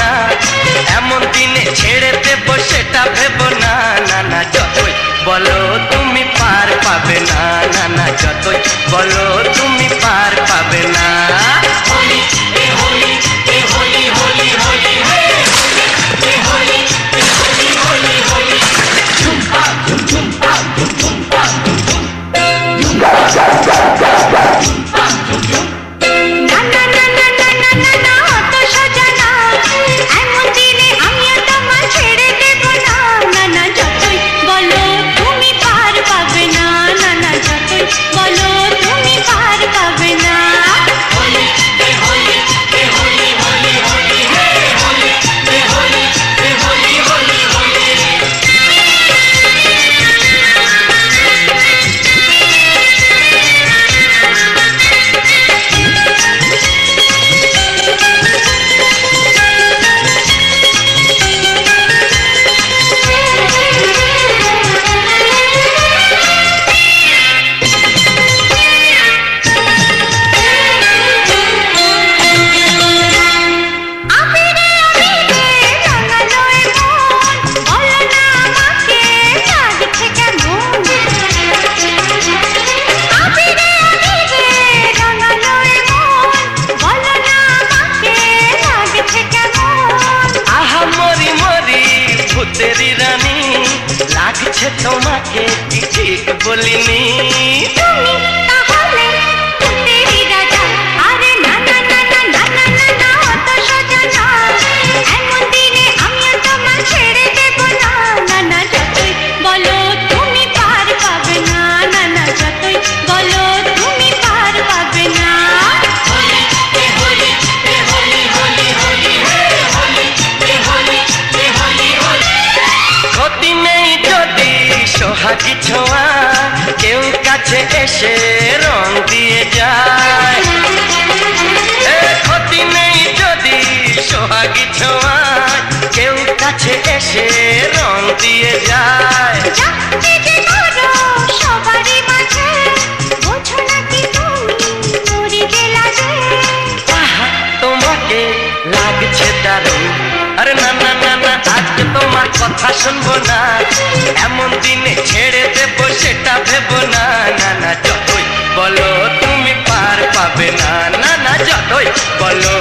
না। এমন দিনে ছেড়ে দেব সেটা ভেব না। না না যতই বলো তুমি तुम्हें बोलनी বাজি ছোঁয়া কেউ কাছে এসে রং দিয়ে যায়। ক্ষতি নেই যদি সোহাগি ছোঁয়া কেউ কাছে এসে রং দিয়ে যায়। তোমাকে লাগছে তার আরে না না কথা শুনব না। এমন দিনে ছেড়ে দেব সেটা ভেব না। না না যতই বলো, তুমি পার পাবে না। না না যতই বলো